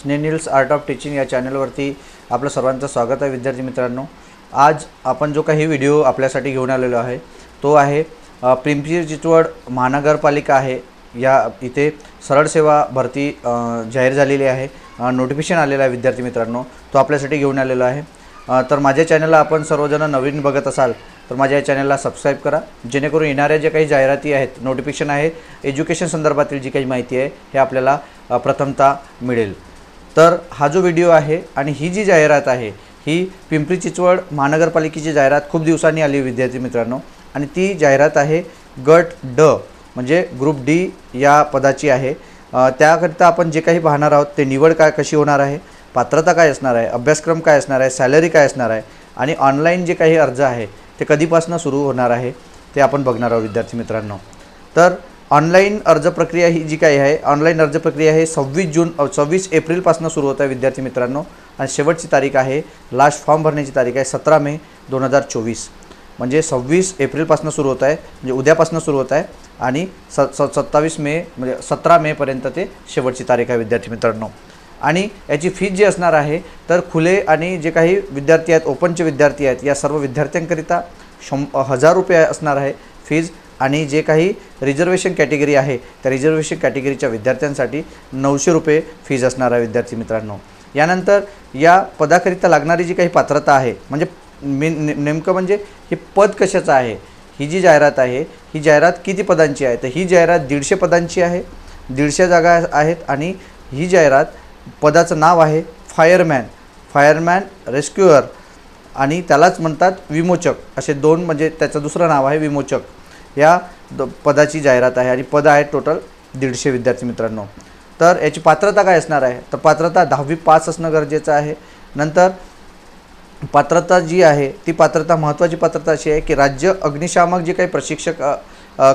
स्नेनिल्स art of teaching या चॅनलवरती आपलं सर्वांचं स्वागत आहे विद्यार्थी मित्रांनो. आज आपण जो काही व्हिडिओ आपल्यासाठी घेऊन आलेलो आहे तो आहे पिंपरी चिंचवड महानगरपालिका आहे. या इथे सरळ सेवा भरती जाहीर झालेली आहे. नोटिफिकेशन आलेलं आहे विद्यार्थी मित्रांनो. तो आपल्यासाठी घेऊन आलेलो आहे. तर माझ्या चॅनलला आपण सर्वजण नवीन बघत असाल तर माझ्या या चॅनलला सबस्क्राईब करा. जेणेकरून येणाऱ्या ज्या काही जाहिराती आहेत नोटिफिकेशन आहे एज्युकेशन संदर्भातील जी काही माहिती आहे हे आपल्याला प्रथमता मिळेल. तर हा जो व्हिडिओ आहे आणि ही जी जाहिरात आहे ही पिंपरी चिंचवड महानगरपालिकेची जाहिरात खूप दिवसांनी आली विद्यार्थी मित्रांनो. आणि ती जाहिरात आहे गट ड म्हणजे ग्रुप डी या पदाची आहे. त्याकरिता आपण जे काही पाहणार आहोत ते निवड काय कशी होणार आहे पात्रता काय असणार आहे अभ्यासक्रम काय असणार आहे सॅलरी काय असणार आहे आणि ऑनलाईन जे काही अर्ज आहे ते कधीपासून सुरू होणार आहे ते आपण बघणार आहोत विद्यार्थी मित्रांनो. तर ऑनलाईन अर्ज प्रक्रिया ही जी काही आहे ऑनलाईन अर्ज प्रक्रिया हे सव्वीस जून सव्वीस एप्रिलपासून सुरू होत आहे विद्यार्थी मित्रांनो. आणि शेवटची तारीख आहे लास्ट फॉर्म भरण्याची तारीख आहे सतरा मे दोन हजार चोवीस. म्हणजे सव्वीस एप्रिलपासून सुरू होत आहे म्हणजे उद्यापासून सुरू होत आहे आणि स स सत्तावीस मे म्हणजे सतरा मेपर्यंत ते शेवटची तारीख आहे विद्यार्थी मित्रांनो. आणि याची फीज जी असणार आहे तर खुले आणि जे काही विद्यार्थी आहेत ओपनचे विद्यार्थी आहेत या सर्व विद्यार्थ्यांकरिता शं हजार रुपये असणार आहे फीज. आणि जे काही रिझर्वेशन कॅटेगरी आहे त्या रिझर्वेशन कॅटेगरीच्या विद्यार्थ्यांसाठी नऊशे रुपये फीज असणार आहे विद्यार्थी मित्रांनो. यानंतर या पदाकरिता लागणारी जी काही पात्रता आहे म्हणजे मे ने- नेमकं म्हणजे हे पद कशाचं आहे? ही जी जाहिरात आहे ही जाहिरात किती पदांची आहे? तर ही जाहिरात दीडशे पदांची आहे दीडशे जागा आहेत आणि ही जाहिरात पदाचं नाव आहे फायरमॅन. फायरमॅन रेस्क्युअर आणि त्यालाच म्हणतात विमोचक. असे दोन म्हणजे त्याचं दुसरं नाव आहे विमोचक. या द पदाची जाहिरात आहे आणि पद आहे टोटल दीडशे विद्यार्थी मित्रांनो. तर याची पात्रता काय असणार आहे? तर पात्रता दहावी पास असणं गरजेचं आहे. नंतर पात्रता जी आहे ती पात्रता महत्त्वाची पात्रता अशी आहे की राज्य अग्निशामक जे काही प्रशिक्षक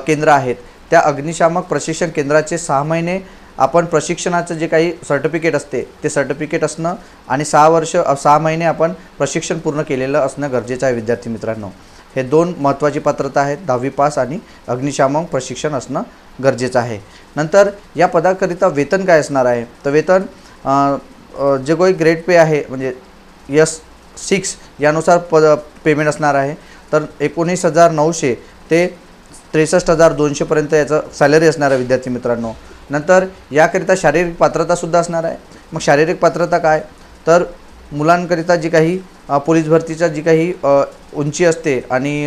केंद्र आहेत त्या अग्निशामक प्रशिक्षण केंद्राचे सहा महिने आपण प्रशिक्षणाचं जे काही सर्टिफिकेट असते ते सर्टिफिकेट असणं आणि सहा वर्ष सहा महिने आपण प्रशिक्षण पूर्ण केलेलं असणं गरजेचं आहे विद्यार्थी मित्रांनो. हे दोन महत्त्वाची पात्रता आहेत. दहावी पास आणि अग्निशामक प्रशिक्षण असणं गरजेचं आहे. नंतर या पदाकरिता वेतन काय असणार आहे? तर वेतन जे काही ग्रेड पे आहे म्हणजे यस सिक्स यानुसार प पेमेंट असणार आहे. तर एकोणीस हजार नऊशे ते त्रेसष्ट हजार दोनशेपर्यंत याचं सॅलरी असणार आहे विद्यार्थी मित्रांनो. नंतर याकरिता शारीरिक पात्रतासुद्धा असणार आहे. मग शारीरिक पात्रता काय? तर मुलांकरिता जी काही पोलीस भरतीचा जी काही उंची असते आणि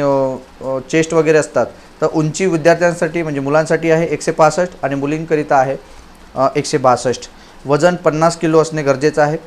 चेस्ट वगैरे असतात तर उंची विद्यार्थ्यांसाठी म्हणजे मुलांसाठी आहे एकशे पासष्ट आणि मुलींकरिता आहे एकशे बासष्ट. वजन पन्नास किलो असणे गरजेचं आहे.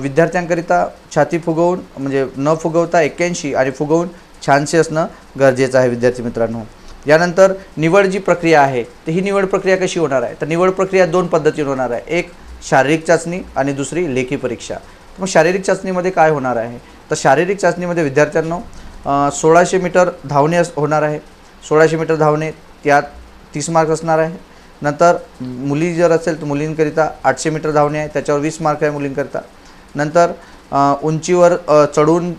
विद्यार्थ्यांकरिता छाती फुगवून म्हणजे न फुगवता एक्क्याऐंशी आणि फुगवून छानसे असणं गरजेचं आहे विद्यार्थी मित्रांनो. यानंतर निवड जी प्रक्रिया आहे तर ही निवड प्रक्रिया कशी होणार आहे? तर निवड प्रक्रिया दोन पद्धतीने होणार आहे. एक शारीरिक चाचणी आणि दुसरी लेखी परीक्षा. मग शारीरिक चाचणीमध्ये काय होणार आहे? तर शारीरिक चाचणीमध्ये विद्यार्थ्यांना सोळाशे मीटर धावणे अस होणार आहे. सोळाशे मीटर धावणे त्यात तीस मार्क असणार आहे. नंतर मुली जर असेल तर मुलींकरिता आठशे मीटर धावणे आहे त्याच्यावर वीस मार्क आहे मुलींकरिता. नंतर उंचीवर चढून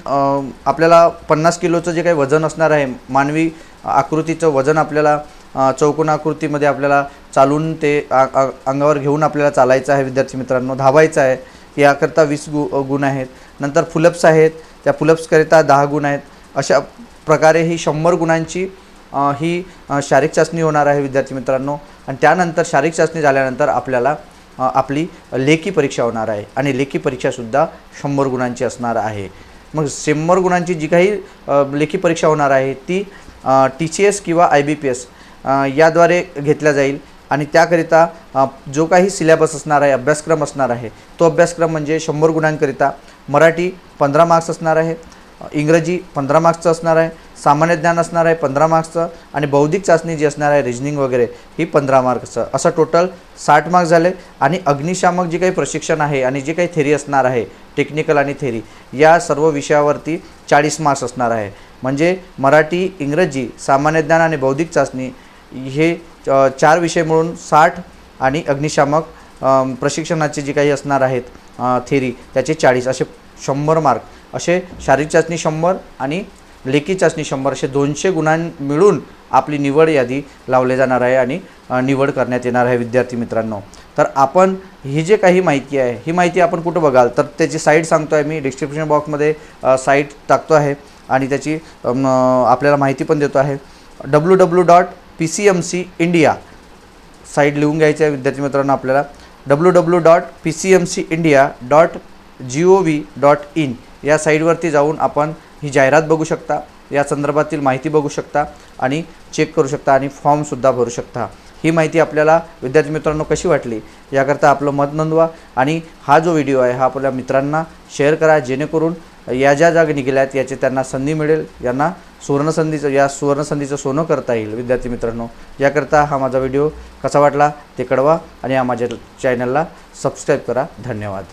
आपल्याला पन्नास किलोचं जे काही वजन असणार आहे मानवी आकृतीचं वजन आपल्याला चौकोन आकृतीमध्ये आपल्याला चालून ते अंगावर घेऊन आपल्याला चालायचं आहे विद्यार्थी मित्रांनो धावायचं आहे. याकरता वीस गु गुण आहेत. नंतर फुलप्स आहेत. त्या फुलप्सकरिता दहा गुण आहेत. अशा प्रकारे ही शंभर गुणांची ही शारीरिक चाचणी होणार आहे विद्यार्थी मित्रांनो. आणि त्यानंतर शारीरिक चाचणी झाल्यानंतर आपल्याला आपली लेखी परीक्षा होणार आहे. आणि लेखी परीक्षासुद्धा शंभर गुणांची असणार आहे. मग शंभर गुणांची जी काही लेखी परीक्षा होणार आहे ती टी सी एस किंवा आय बी पी एस याद्वारे घेतल्या जाईल. आणि त्याकरिता जो काही सिलेबस असणार आहे अभ्यासक्रम असणार आहे तो अभ्यासक्रम म्हणजे शंभर गुणांकरिता मराठी पंधरा मार्क्स असणार आहे इंग्रजी पंधरा मार्क्सचं असणार आहे सामान्य ज्ञान असणार आहे पंधरा मार्क्सचं आणि बौद्धिक चाचणी जी असणार आहे रिजनिंग वगैरे ही पंधरा मार्क्सचं. असं टोटल साठ मार्क्स झाले आणि अग्निशामक जे काही प्रशिक्षण आहे आणि जे काही थेरी असणार आहे टेक्निकल आणि थेरी या सर्व विषयावरती चाळीस मार्क्स असणार आहे. म्हणजे मराठी इंग्रजी सामान्य ज्ञान आणि बौद्धिक चाचणी हे चार विषय मिळून साठ आणि अग्निशामक प्रशिक्षणाचे जे काही असणार आहेत थेरी त्याचे चाळीस असे शंभर मार्क असे शारीरिक चाचणी शंभर आणि लेखी चाचणी शंभर असे दोनशे गुणां मिळून आपली निवड यादी लावली जाणार आहे आणि निवड करण्यात येणार आहे विद्यार्थी मित्रांनो. तर आपण ही जे काही माहिती आहे ही माहिती आपण कुठं बघाल? तर त्याची साईट सांगतो आहे मी डिस्क्रिप्शन बॉक्समध्ये साईट टाकतो आहे आणि त्याची आपल्याला माहिती पण देतो आहे. W W dot P C M C India site लिहून घ्यायची आहे विद्यार्थी मित्रांनो आपल्याला. W W dot P C M C India dot G O V dot in या साईटवरती जाऊन आपण ही जाहिरात बघू शकता. या संदर्भातील माहिती बघू शकता आणि चेक करू शकता आणि फॉर्मसुद्धा भरू शकता. ही माहिती आपल्याला विद्यार्थी मित्रांनो कशी वाटली याकरता आपलं मत नोंदवा आणि हा जो व्हिडिओ आहे हा आपल्या मित्रांना शेअर करा जेणेकरून या ज्या जागा निघाल्या आहेत याची त्यांना संधी मिळेल. यांना सुवर्णसंधीचं या सुवर्णसंधीचं सोनं करता येईल विद्यार्थी मित्रांनो. याकरता हा माझा व्हिडिओ कसा वाटला ते कळवा आणि या माझ्या चॅनलला सबस्क्राईब करा. धन्यवाद.